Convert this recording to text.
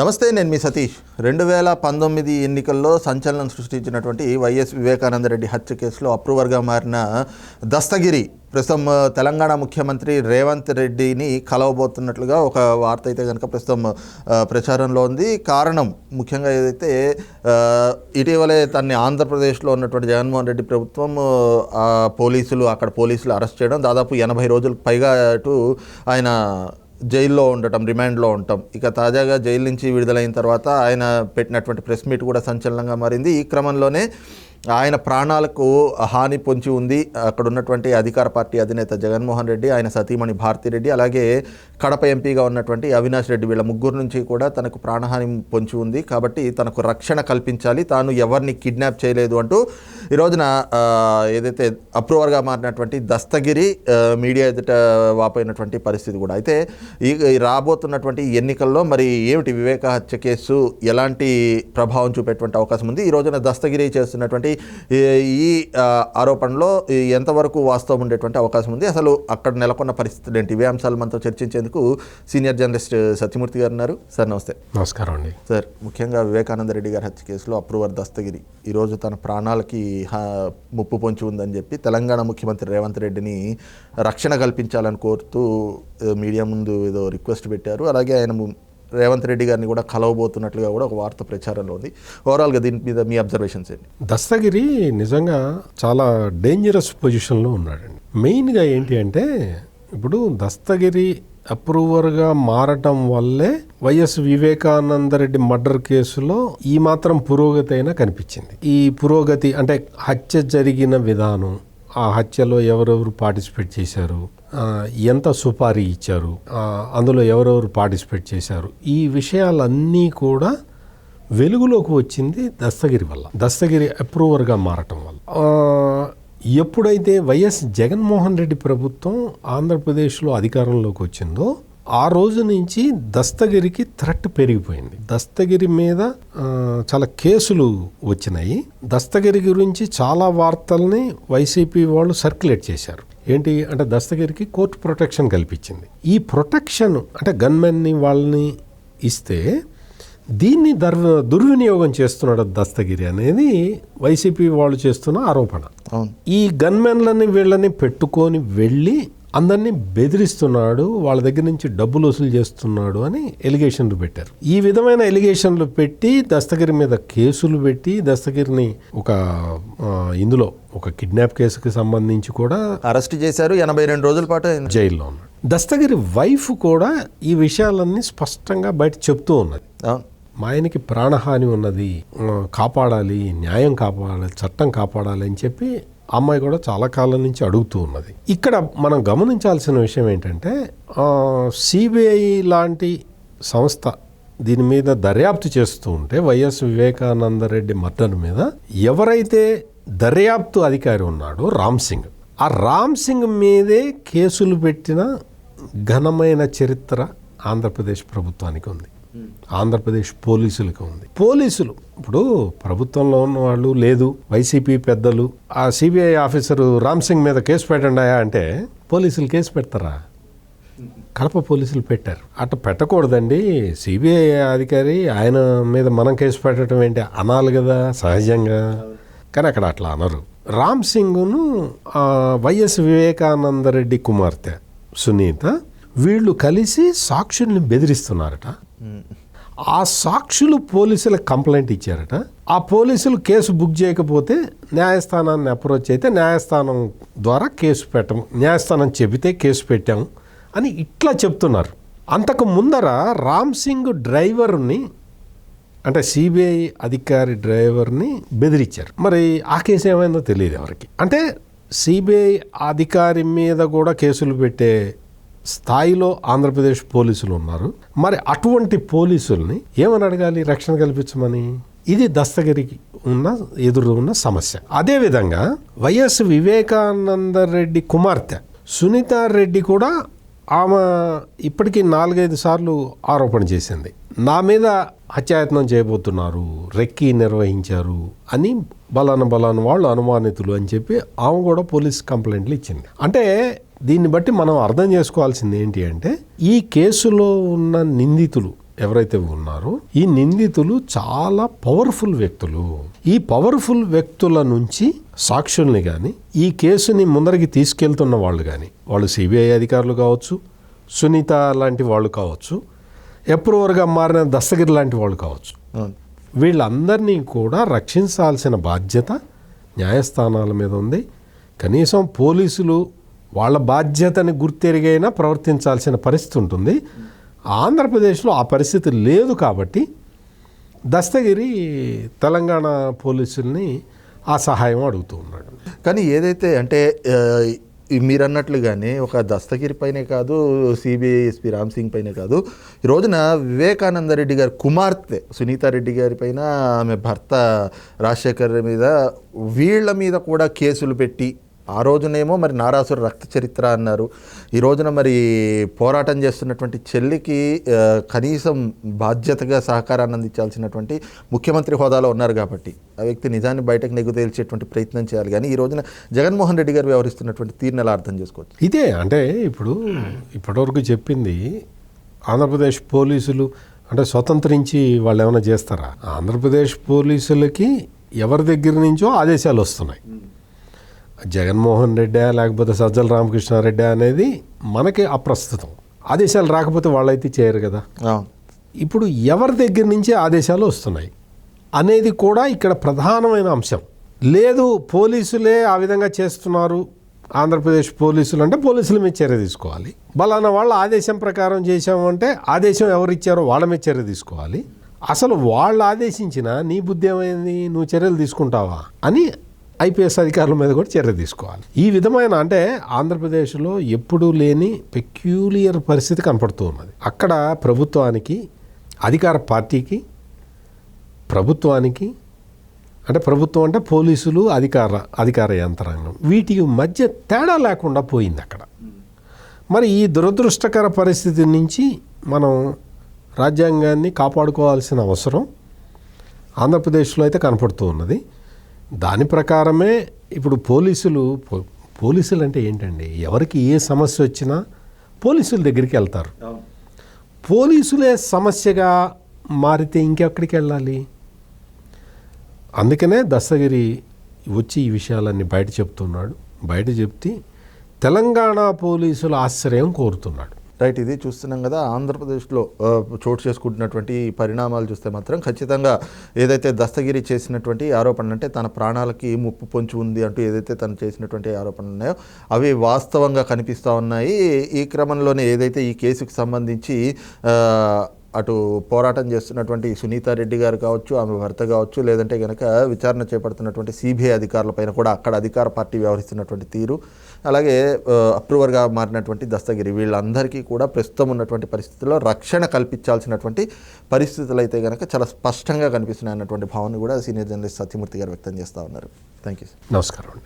నమస్తే నేను మీ సతీష్. రెండు వేల పంతొమ్మిది ఎన్నికల్లో సంచలనం సృష్టించినటువంటి వైఎస్ వివేకానందరెడ్డి హత్య కేసులో అప్రూవర్గా మారిన దస్తగిరి ప్రస్తుతం తెలంగాణ ముఖ్యమంత్రి రేవంత్ రెడ్డిని కలవబోతున్నట్లుగా ఒక వార్త అయితే కనుక ప్రస్తుతం ప్రచారంలో ఉంది. కారణం ముఖ్యంగా ఏదైతే ఇటీవలే తన్ని ఆంధ్రప్రదేశ్లో ఉన్నటువంటి జగన్మోహన్ రెడ్డి ప్రభుత్వం పోలీసులు అక్కడ పోలీసులు అరెస్ట్ చేయడం దాదాపు ఎనభై రోజులకు పైగా అటు ఆయన జైల్లో ఉండటం రిమాండ్లో ఉండటం. ఇక తాజాగా జైలు నుంచి విడుదలైన తర్వాత ఆయన పెట్టినటువంటి ప్రెస్ మీట్ కూడా సంచలనంగా మారింది. ఈ క్రమంలోనే ఆయన ప్రాణాలకు హాని పొంచి ఉంది. అక్కడ ఉన్నటువంటి అధికార పార్టీ అధినేత జగన్మోహన్ రెడ్డి ఆయన సతీమణి భారతిరెడ్డి అలాగే కడప ఎంపీగా ఉన్నటువంటి అవినాష్ రెడ్డి వీళ్ళ ముగ్గురు నుంచి కూడా తనకు ప్రాణహాని పొంచి ఉంది. కాబట్టి తనకు రక్షణ కల్పించాలి. తాను ఎవరిని కిడ్నాప్ చేయలేదు అంటూ ఈ రోజున ఏదైతే అప్రూవర్గా మారినటువంటి దస్తగిరి మీడియా ఎదుట వాపోయినటువంటి పరిస్థితి కూడా. అయితే ఈ ఈ రాబోతున్నటువంటి ఎన్నికల్లో మరి ఏమిటి వివేక హత్య కేసు? ఎలాంటి ప్రభావం చూపేటువంటి అవకాశం ఉంది? ఈ రోజున దస్తగిరి చేస్తున్నటువంటి ఈ ఆరోపణలో ఎంతవరకు వాస్తవం ఉండేటువంటి అవకాశం ఉంది. అసలు అక్కడ నెలకొన్న పరిస్థితులు ఏంటి? ఇవే అంశాలు మనతో చర్చించేందుకు సీనియర్ జర్నలిస్ట్ సత్యమూర్తి గారు ఉన్నారు. సార్ నమస్తే. నమస్కారం అండి. సార్ ముఖ్యంగా వివేకానంద రెడ్డి గారి హత్య కేసులో అప్రూవర్ దస్తగిరి. ఈరోజు తన ప్రాణాలకి ముప్పు పొంచి ఉందని చెప్పి తెలంగాణ ముఖ్యమంత్రి రేవంత్ రెడ్డిని రక్షణ కల్పించాలని కోరుతూ మీడియా ముందు ఏదో రిక్వెస్ట్ పెట్టారు. అలాగే ఆయన రేవంత్ రెడ్డి గారిని కూడా కలవబోతున్నట్లుగా కూడా ఒక వార్త ప్రచారంలో ఉంది. ఓవరాల్గా దీని మీద మీ అబ్జర్వేషన్స్ ఏంటి? దస్తగిరి నిజంగా చాలా డేంజరస్ పొజిషన్లో ఉన్నాడండి. మెయిన్గా ఏంటి అంటే ఇప్పుడు దస్తగిరి అప్రూవర్గా మారటం వల్లే వైఎస్ వివేకానందరెడ్డి మర్డర్ కేసులో ఈ మాత్రం పురోగతి అయినా కనిపించింది. ఈ పురోగతి అంటే హత్య జరిగిన విధానం ఆ హత్యలో ఎవరెవరు పార్టిసిపేట్ చేశారు ఎంత సుపారీ ఇచ్చారు? అందులో ఎవరెవరు పార్టిసిపేట్ చేశారు? ఈ విషయాలన్నీ కూడా వెలుగులోకి వచ్చింది దస్తగిరి వల్ల. దస్తగిరి అప్రూవర్గా మారటం వల్ల. ఎప్పుడైతే వైఎస్ జగన్మోహన్ రెడ్డి ప్రభుత్వం ఆంధ్రప్రదేశ్లో అధికారంలోకి వచ్చిందో ఆ రోజు నుంచి దస్తగిరికి థ్రెట్ పెరిగిపోయింది. దస్తగిరి మీద చాలా కేసులు వచ్చినాయి. దస్తగిరి గురించి చాలా వార్తల్ని వైసీపీ వాళ్ళు సర్క్యులేట్ చేశారు. ఏంటి అంటే దస్తగిరికి కోర్టు ప్రొటెక్షన్ కల్పించింది. ఈ ప్రొటెక్షన్ అంటే గన్మెన్ని వాళ్ళని ఇస్తే దీన్ని దర్ దుర్వినియోగం చేస్తున్నాడు దస్తగిరి అనేది వైసీపీ వాళ్ళు చేస్తున్న ఆరోపణ. ఈ గన్మెన్లని వీళ్ళని పెట్టుకొని వెళ్ళి అందరినీ బెదిరిస్తున్నాడు వాళ్ళ దగ్గర నుంచి డబ్బులు వసూలు చేస్తున్నాడు అని ఎలిగేషన్లు పెట్టారు. ఈ విధమైన ఎలిగేషన్లు పెట్టి దస్తగిరి మీద కేసులు పెట్టి దస్తగిరిని ఒక ఇందులో ఒక కిడ్నాప్ కేసుకి సంబంధించి కూడా అరెస్ట్ చేశారు. ఎనభై రెండు రోజుల పాటు జైల్లో ఉన్నాడు. దస్తగిరి వైఫ్ కూడా ఈ విషయాలన్నీ స్పష్టంగా బయట చెప్తూ ఉన్నది. మా ఆయనకి ప్రాణహాని ఉన్నది. కాపాడాలి న్యాయం కాపాడాలి చట్టం కాపాడాలి అని చెప్పి అమ్మాయి కూడా చాలా కాలం నుంచి అడుగుతూ ఉన్నది. ఇక్కడ మనం గమనించాల్సిన విషయం ఏంటంటే సిబిఐ లాంటి సంస్థ దీని మీద దర్యాప్తు చేస్తూ ఉంటే వైఎస్ వివేకానందరెడ్డి మర్డర్ మీద ఎవరైతే దర్యాప్తు అధికారి ఉన్నాడో రామ్ సింగ్ ఆ రామ్ సింగ్ మీదే కేసులు పెట్టిన ఘనమైన చరిత్ర ఆంధ్రప్రదేశ్ ప్రభుత్వానికి ఉంది. ఆంధ్రప్రదేశ్ పోలీసులకు ఉంది. పోలీసులు ఇప్పుడు ప్రభుత్వంలో ఉన్న వాళ్ళు లేదు వైసీపీ పెద్దలు ఆ సిబిఐ ఆఫీసరు రామ్ సింగ్ మీద కేసు పెట్టండాయా అంటే పోలీసులు కేసు పెడతారా? కడప పోలీసులు పెట్టారు. అట్ట పెట్టకూడదండి. సిబిఐ అధికారి ఆయన మీద మనం కేసు పెట్టడం ఏంటి? అనాలి కదా సహజంగా. కానీ అక్కడ అట్లా అనరు. రామ్ సింగ్ను వైఎస్ వివేకానందరెడ్డి కుమార్తె సునీత వీళ్ళు కలిసి సాక్షుల్ని బెదిరిస్తున్నారట. ఆ సాక్షులు పోలీసులకు కంప్లైంట్ ఇచ్చారట. ఆ పోలీసులు కేసు బుక్ చేయకపోతే న్యాయస్థానాన్ని అప్రోచ్ అయితే న్యాయస్థానం ద్వారా కేసు పెట్టము న్యాయస్థానం చెబితే కేసు పెట్టాము అని ఇట్లా చెప్తున్నారు. అంతకు ముందర రామ్ సింగ్ డ్రైవర్ని అంటే సిబిఐ అధికారి డ్రైవర్ని బెదిరించారు. మరి ఆ కేసు ఏమైందో తెలియదు ఎవరికి. అంటే సిబిఐ అధికారి మీద కూడా కేసులు పెట్టే స్థాయిలో ఆంధ్రప్రదేశ్ పోలీసులు ఉన్నారు. మరి అటువంటి పోలీసుల్ని ఏమని అడగాలి? రక్షణ కల్పించమని? ఇది దస్తగిరికి ఉన్న ఎదురు ఉన్న సమస్య. అదేవిధంగా వైఎస్ వివేకానంద రెడ్డి కుమార్తె సునీత రెడ్డి కూడా ఆమె ఇప్పటికీ నాలుగైదు సార్లు ఆరోపణ చేసింది. నా మీద హత్యాయత్నం చేయబోతున్నారు రెక్కి నిర్వహించారు అని బలాన బలాన వాళ్ళు అనుమానితులు అని చెప్పి ఆమె కూడా పోలీస్ కంప్లైంట్లు ఇచ్చింది. అంటే దీన్ని బట్టి మనం అర్థం చేసుకోవాల్సింది ఏంటి అంటే ఈ కేసులో ఉన్న నిందితులు ఎవరైతే ఉన్నారో ఈ నిందితులు చాలా పవర్ఫుల్ వ్యక్తులు. ఈ పవర్ఫుల్ వ్యక్తుల నుంచి సాక్షుల్ని కానీ ఈ కేసుని ముందరికి తీసుకెళ్తున్న వాళ్ళు కానీ వాళ్ళు సిబిఐ అధికారులు కావచ్చు సునీత లాంటి వాళ్ళు కావచ్చు అప్రూవర్గా మారిన దస్తగిరి లాంటి వాళ్ళు కావచ్చు. వీళ్ళందరినీ కూడా రక్షించాల్సిన బాధ్యత న్యాయస్థానాల మీద ఉంది. కనీసం పోలీసులు వాళ్ళ బాధ్యతని గుర్తెరిగైనా ప్రవర్తించాల్సిన పరిస్థితి ఉంటుంది. ఆంధ్రప్రదేశ్లో ఆ పరిస్థితి లేదు కాబట్టి దస్తగిరి తెలంగాణ పోలీసుల్ని ఆ సహాయం అడుగుతూ ఉన్నాడు. కానీ ఏదైతే అంటే మీరు అన్నట్లుగానే ఒక దస్తగిరి పైనే కాదు సిబిఐ ఎస్పీ రామ్ సింగ్ పైనే కాదు ఈ రోజున వివేకానంద రెడ్డి గారి కుమార్తె సునీతారెడ్డి గారి పైన ఆమె భర్త రాజశేఖర్ మీద వీళ్ళ మీద కూడా కేసులు పెట్టి ఆ రోజునేమో మరి నారాసుర రక్త చరిత్ర అన్నారు. ఈ రోజున మరి పోరాటం చేస్తున్నటువంటి చెల్లికి కనీసం బాధ్యతగా సహకారాన్ని అందించాల్సినటువంటి ముఖ్యమంత్రి హోదాలో ఉన్నారు కాబట్టి ఆ వ్యక్తి నిజాన్ని బయటకు నెగ్గు తేల్చేటువంటి ప్రయత్నం చేయాలి. కానీ ఈ రోజున జగన్మోహన్ రెడ్డి గారు వ్యవహరిస్తున్నటువంటి తీరుని ఎలా అర్థం చేసుకోవచ్చు. ఇదే అంటే ఇప్పుడు ఇప్పటివరకు చెప్పింది ఆంధ్రప్రదేశ్ పోలీసులు అంటే స్వతంత్రించి వాళ్ళు ఏమైనా చేస్తారా? ఆంధ్రప్రదేశ్ పోలీసులకి ఎవరి దగ్గర నుంచో ఆదేశాలు వస్తున్నాయి. జగన్మోహన్ రెడ్డి లేకపోతే సజ్జల రామకృష్ణారెడ్డి అనేది మనకి అప్రస్తుతం. ఆదేశాలు రాకపోతే వాళ్ళైతే చేయరు కదా. ఇప్పుడు ఎవరి దగ్గర నుంచి ఆదేశాలు వస్తున్నాయి? అనేది కూడా ఇక్కడ ప్రధానమైన అంశం. లేదు పోలీసులే ఆ విధంగా చేస్తున్నారు. ఆంధ్రప్రదేశ్ పోలీసులు అంటే పోలీసుల మీద చర్య తీసుకోవాలి. బలానా వాళ్ళ ఆదేశం ప్రకారం చేశామంటే ఆదేశం ఎవరిచ్చారో వాళ్ళ మీద చర్య తీసుకోవాలి. అసలు వాళ్ళు ఆదేశించిన నీ బుద్ధి ఏమైంది? నువ్వు చర్యలు తీసుకుంటావా? అని ఐపీఎస్ అధికారుల మీద కూడా చర్య తీసుకోవాలి. ఈ విధమైన అంటే ఆంధ్రప్రదేశ్లో ఎప్పుడూ లేని పెక్యూలియర్ పరిస్థితి కనపడుతూ ఉన్నది. అక్కడ ప్రభుత్వానికి అధికార పార్టీకి ప్రభుత్వానికి అంటే ప్రభుత్వం అంటే పోలీసులు అధికార అధికార యంత్రాంగం. వీటి మధ్య తేడా లేకుండా పోయింది అక్కడ. మరి ఈ దురదృష్టకర పరిస్థితి నుంచి మనం రాజ్యాంగాన్ని కాపాడుకోవాల్సిన అవసరం ఆంధ్రప్రదేశ్లో అయితే కనపడుతూ ఉన్నది. దాని ప్రకారమే ఇప్పుడు పోలీసులు పో- పోలీసులు అంటే ఏంటండి? ఎవరికి ఏ సమస్య వచ్చినా పోలీసుల దగ్గరికి వెళ్తారు. పోలీసులే సమస్యగా మారితే ఇంకెక్కడికి వెళ్ళాలి? అందుకనే దస్తగిరి వచ్చి ఈ విషయాలన్నీ బయట చెప్తున్నాడు. బయట చెప్తే తెలంగాణ పోలీసుల ఆశ్రయం కోరుతున్నాడు. రైట్ ఇది చూస్తున్నాం కదా. ఆంధ్రప్రదేశ్లో చోటు చేసుకుంటున్నటువంటి పరిణామాలు చూస్తే మాత్రం ఖచ్చితంగా ఏదైతే దస్తగిరి చేసినటువంటి ఆరోపణలు అంటే తన ప్రాణాలకి ముప్పు పొంచి ఉంది అంటూ ఏదైతే తను చేసినటువంటి ఆరోపణలు ఉన్నాయో అవి వాస్తవంగా కనిపిస్తూ ఉన్నాయి. ఈ క్రమంలోనే ఏదైతే ఈ కేసుకు సంబంధించి అటు పోరాటం చేస్తున్నటువంటి సునీతారెడ్డి గారు కావచ్చు ఆమె భర్త కావచ్చు లేదంటే కనుక విచారణ చేపడుతున్నటువంటి సిబిఐ అధికారులపైన కూడా అక్కడ అధికార పార్టీ వ్యవహరిస్తున్నటువంటి తీరు అలాగే అప్రూవర్గా మారినటువంటి దస్తగిరి వీళ్ళందరికీ కూడా ప్రస్తుతం ఉన్నటువంటి పరిస్థితుల్లో రక్షణ కల్పించాల్సినటువంటి పరిస్థితులు అయితే కనుక చాలా స్పష్టంగా కనిపిస్తున్నాయి అన్నటువంటి భావన కూడా సీనియర్ జర్నలిస్ట్ సత్యమూర్తి గారు వ్యక్తం చేస్తూ ఉన్నారు. థ్యాంక్ యూ నమస్కారం అండి.